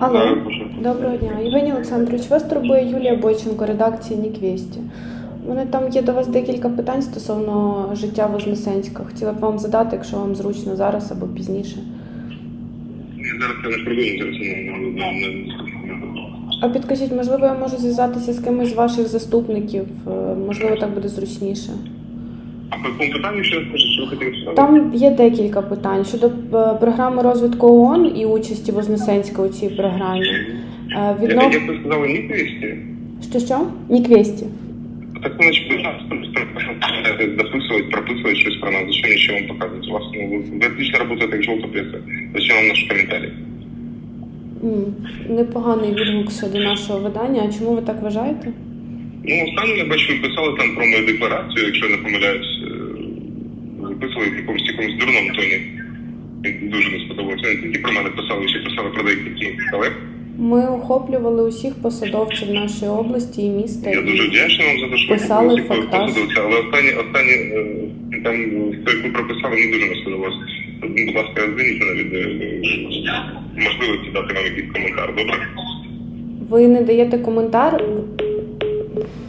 Алло, доброго дня. Євгеній Олександрович, вас турбує Юлія Бойченко, редакція Ніквесті. У мене там є до вас декілька питань стосовно життя Вознесенська. Хотіла б вам задати, якщо вам зручно зараз або пізніше. Я зараз це не придумаю, зараз не, не, не, не, А підкажіть, можливо, я можу зв'язатися з кимось з ваших заступників? Е, Можливо, так буде зручніше. А по якому питанню ще раз скажіть, що ви хотіли сказати? Там є декілька питань щодо е, програми розвитку ООН і участі Вознесенська у цій програмі. Е, Я, Віднов... як ви сказали, ні квесті? Що що? Ніквесті. Так ви наче записывать, прописывать щось про нас. Зачем еще вам показывать? У вас, ну, вы, вы отлично работаете как желтая пресса. Зачем вам наши комментарии? М, Непоганий відгук щодо нашого видання. А чому ви так вважаєте? Ну, останнє я бачу, ви писали там про мою декларацію, якщо я не помиляюсь, записували в якомусь якомусь дурному тоні. Дуже не сподобалося. Не тільки про мене писали, ще писали про інших колег. Ми охоплювали усіх посадовців нашої області і міста. Я дуже вдячний вам за те, що Писали посадовця, але останні, останні е, там, хто яку прописали, мені дуже не сподобалось. Будь ласка, звільніть мене від е, можливості дати вам якийсь коментар, добре? Ви не даєте коментар.